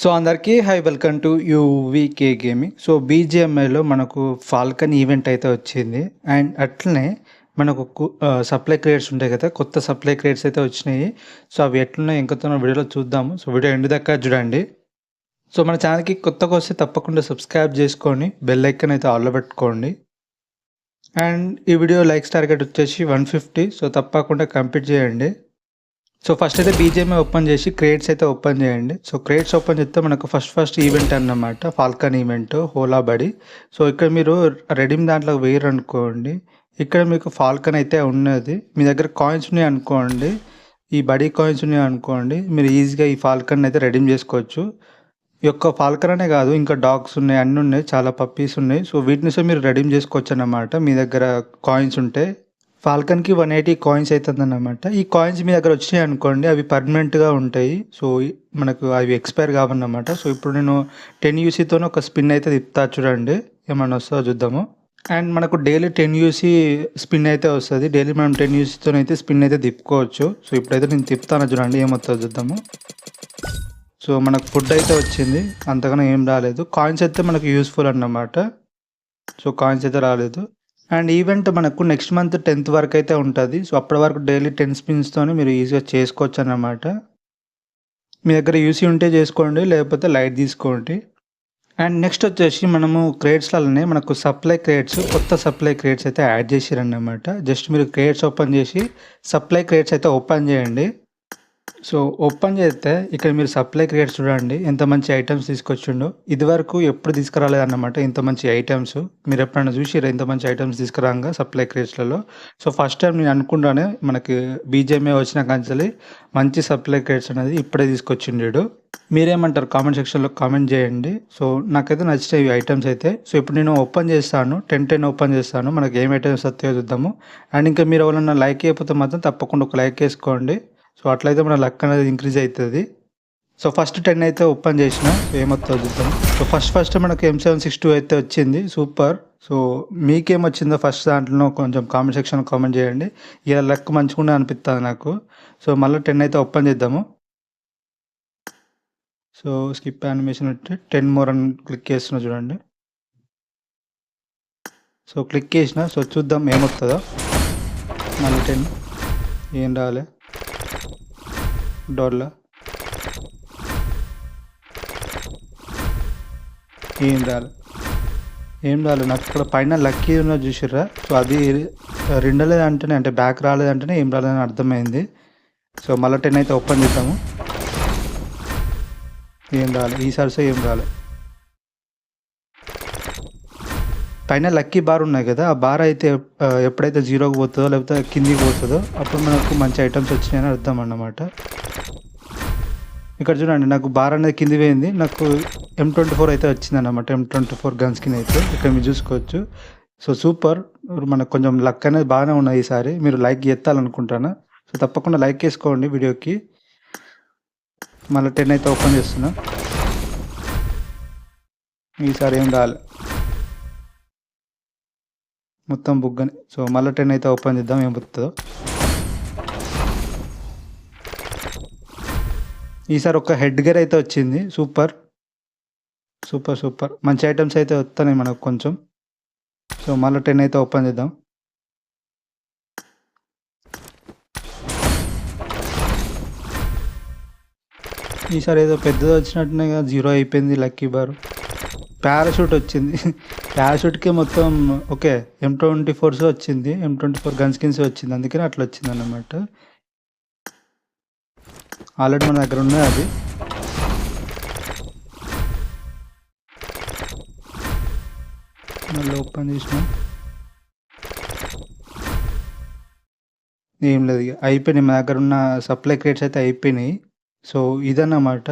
So అందరికీ hi welcome to UVK gaming. So బీజిఎంఐలో మనకు falcon event అయితే వచ్చింది. అండ్ అట్లనే మనకు సప్లై క్రియేట్స్ ఉంటాయి కదా కొత్త సప్లై క్రియేట్స్ అయితే వచ్చినాయి. సో అవి ఎట్లున్నాయి ఇంకొత్త వీడియోలో చూద్దాము. సో వీడియో ఎండు దాకా చూడండి. సో మన ఛానల్కి కొత్తగా వస్తే తప్పకుండా సబ్స్క్రైబ్ చేసుకొని బెల్ ఐకన్ అయితే ఆల్లో పెట్టుకోండి. అండ్ ఈ వీడియో లైక్స్ టార్గెట్ వచ్చేసి వన్ ఫిఫ్టీ. సో తప్పకుండా కంప్లీట్ చేయండి. సో ఫస్ట్ అయితే బీజేఎంఐ ఓపెన్ చేసి క్రేట్స్ అయితే ఓపెన్ చేయండి. సో క్రేట్స్ ఓపెన్ చేస్తే మనకు ఫస్ట్ ఫస్ట్ ఈవెంట్ అన్నమాట ఫాల్కన్ ఈవెంట్ హోలా బడి సో ఇక్కడ మీరు రెడీమ్ దాంట్లో వేయరు అనుకోండి ఇక్కడ మీకు ఫాల్కన్ అయితే ఉన్నది. మీ దగ్గర కాయిన్స్ ఉన్నాయి అనుకోండి. ఈ బడీ కాయిన్స్ ఉన్నాయి అనుకోండి. మీరు ఈజీగా ఈ ఫాల్కన్ అయితే రెడీమ్ చేసుకోవచ్చు. ఈ యొక్క ఫాల్కన్ అనే కాదు ఇంకా డాగ్స్ ఉన్నాయి అన్నీ ఉన్నాయి చాలా పప్పీస్ ఉన్నాయి. సో వీటిని సో మీరు రెడీమ్ చేసుకోవచ్చు అన్నమాట. మీ దగ్గర కాయిన్స్ ఉంటే. ఫాల్కన్కి వన్ ఎయిటీ కాయిన్స్ అవుతుంది అనమాట ఈ కాయిన్స్ మీ దగ్గర వచ్చినాయి అనుకోండి అవి పర్మనెంట్గా ఉంటాయి. సో మనకు అవి ఎక్స్పైర్ కావన్నమాట. సో ఇప్పుడు నేను టెన్ యూసీతో ఒక స్పిన్ అయితే తిప్పుతా చూడండి. ఏమన్నా వస్తుందో చూద్దాము. అండ్ మనకు డైలీ టెన్ యూసీ స్పిన్ అయితే వస్తుంది. డైలీ మనం టెన్ యూసీతో అయితే స్పిన్ అయితే తిప్పుకోవచ్చు. సో ఇప్పుడైతే నేను తిప్పుతాను చూడండి ఏమవుతుందో చూద్దాము. సో మనకు ఫుడ్ అయితే వచ్చింది. అంతకన్నా ఏం రాలేదు. కాయిన్స్ అయితే మనకు యూస్ఫుల్ అన్నమాట. సో కాయిన్స్ అయితే రాలేదు. అండ్ ఈవెంట్ మనకు నెక్స్ట్ మంత్ టెన్త్ వరకు అయితే ఉంటుంది. సో అప్పటి వరకు డైలీ టెన్ స్పిన్స్తోనే మీరు ఈజీగా చేసుకోవచ్చు అన్నమాట మీ దగ్గర యూసీ ఉంటే చేసుకోండి లేకపోతే లైట్ తీసుకోండి. అండ్ నెక్స్ట్ వచ్చేసి మనము క్రేట్స్లలోనే మనకు సప్లై క్రేట్స్ కొత్త సప్లై క్రేట్స్ అయితే యాడ్ చేసిరన్నమాట. జస్ట్ మీరు క్రేట్స్ ఓపెన్ చేసి సప్లై క్రేట్స్ అయితే ఓపెన్ చేయండి. సో ఓపెన్ చేస్తే ఇక్కడ మీరు సప్లై క్రియేట్ చూడండి ఎంత మంచి ఐటమ్స్ తీసుకొచ్చిండో. ఇది వరకు ఎప్పుడు తీసుకురాలేదన్నమాట ఇంత మంచి ఐటమ్స్. మీరు ఎప్పుడైనా చూసిరా ఇంత మంచి ఐటమ్స్ తీసుకురాగా సప్లై క్రియేట్స్లలో సో ఫస్ట్ టైం నేను అనుకుంటానే మనకి బీజేఎంఏ వచ్చిన కంచెలి మంచి సప్లై క్రియేట్స్ అనేది ఇప్పుడే తీసుకొచ్చిండు మీరేమంటారు? కామెంట్ సెక్షన్లో కామెంట్ చేయండి. సో నాకైతే నచ్చినాయి ఐటమ్స్ అయితే. సో ఇప్పుడు నేను ఓపెన్ చేస్తాను టెన్ టెన్ ఓపెన్ చేస్తాను. మనకి ఏం ఐటమ్స్ వస్తాయో చూద్దాము. అండ్ ఇంకా మీరు ఎవరైనా లైక్ అయిపోతే మాత్రం తప్పకుండా ఒక లైక్ వేసుకోండి. సో అట్లయితే మన లక్ అనేది ఇంక్రీజ్ అవుతుంది. సో ఫస్ట్ టెన్ అయితే ఓపెన్ చేసిన ఏమొస్తుందో చూద్దాం. సో ఫస్ట్ ఫస్ట్ మనకు ఎం సెవెన్ సిక్స్ టూ అయితే వచ్చింది సూపర్. సో మీకేం వచ్చిందో ఫస్ట్ దాంట్లో కొంచెం కామెంట్ సెక్షన్ కామెంట్ చేయండి. ఇలా లక్ మంచిగా అనిపిస్తుంది నాకు. సో మళ్ళీ టెన్ అయితే ఓపెన్ చేద్దాము. సో స్కిప్ యానిమేషన్ అంటే టెన్ మోర్ అని క్లిక్ చేస్తున్నా చూడండి. సో క్లిక్ చేసిన సో చూద్దాం ఏమొస్తుందో మళ్ళీ టెన్ ఏం రాలే. డోర్లో. ఏం రాలే. ఏం రాలేదు నాకు ఇక్కడ పైన లక్కీ ఉన్న చూసిర్రా? సో అది రెండలేదంటేనే అంటే బ్యాక్ రాలేదంటేనే ఏం రాలేదని అర్థమైంది. సో మళ్ళీ టెన్ అయితే ఓపెన్ చేసాము ఏం రాలే. ఈ సో ఏం రాలేదు పైన లక్కీ బార్ ఉన్నాయి కదా ఆ బార్ అయితే ఎప్పుడైతే జీరోకి పోతుందో లేకపోతే కిందికి పోతుందో అప్పుడు మనకు మంచి ఐటమ్స్ వచ్చినాయని అర్థం అన్నమాట. ఇక్కడ చూడండి నాకు బార్ అనేది కింది పోయింది. నాకు ఎం ట్వంటీ ఫోర్ అయితే వచ్చింది అనమాట ఎం ట్వంటీ ఫోర్ గన్స్ కింద అయితే. ఇక్కడ మీరు చూసుకోవచ్చు. సో సూపర్ మనకు కొంచెం లక్ అనేది బాగానే ఉన్నాయి ఈసారి మీరు లైక్ ఎత్తాలనుకుంటాను? సో తప్పకుండా లైక్ చేసుకోండి వీడియోకి. మళ్ళీ టెన్ అయితే ఓపెన్ చేస్తున్నా. ఈసారి ఏం రాలే. మొత్తం బుగ్గని. సో మళ్ళీ టెన్ అయితే ఓపెన్ చేద్దాం. ఏం పోతుందో ఈసారి ఒక హెడ్ గేర్ అయితే వచ్చింది. సూపర్. Super super. మంచి ఐటమ్స్ అయితే వస్తున్నాయి మనకు కొంచెం. సో మళ్ళీ టెన్ అయితే ఓపెన్ చేద్దాం. ఈసారి ఏదో పెద్దది వచ్చినట్టునే కదా. జీరో అయిపోయింది. లక్కీ బార్ పారాషూట్ వచ్చింది. పారాషూట్కి మొత్తం ఓకే ఎం ట్వంటీ ఫోర్స్ వచ్చింది. M twenty four gun skins వచ్చింది. అందుకని అట్లా వచ్చింది అన్నమాట ఆల్రెడీ మన దగ్గర ఉన్నది అది మళ్ళీ ఓపెన్ చేసినాం. ఏం లేదు ఇక అయిపోయినాయి. మా దగ్గర ఉన్న సప్లై క్రేట్స్ అయితే అయిపోయినాయి. సో ఇదన్నమాట.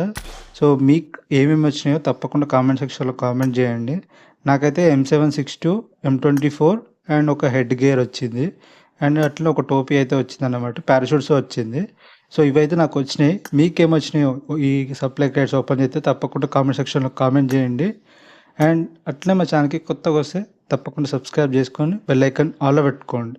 సో మీకు ఏమేమి వచ్చినాయో తప్పకుండా కామెంట్ సెక్షన్లో కామెంట్ చేయండి. నాకైతే M seven six two M twenty four and ఒక హెడ్ గేర్ వచ్చింది. అండ్ అట్లా ఒక టోపీ అయితే వచ్చింది అన్నమాట పారాషూట్స్ వచ్చింది. సో ఇవైతే నాకు వచ్చినాయి. మీకేం వచ్చినాయో ఈ సప్లై క్రేట్స్ ఓపెన్ చేస్తే తప్పకుండా కామెంట్ సెక్షన్లో కామెంట్ చేయండి. అండ్ అట్లే మా ఛానల్కి కొత్తగా వస్తే తప్పకుండా సబ్స్క్రైబ్ చేసుకొని బెల్ ఐకాన్ ఆల్లో పెట్టుకోండి.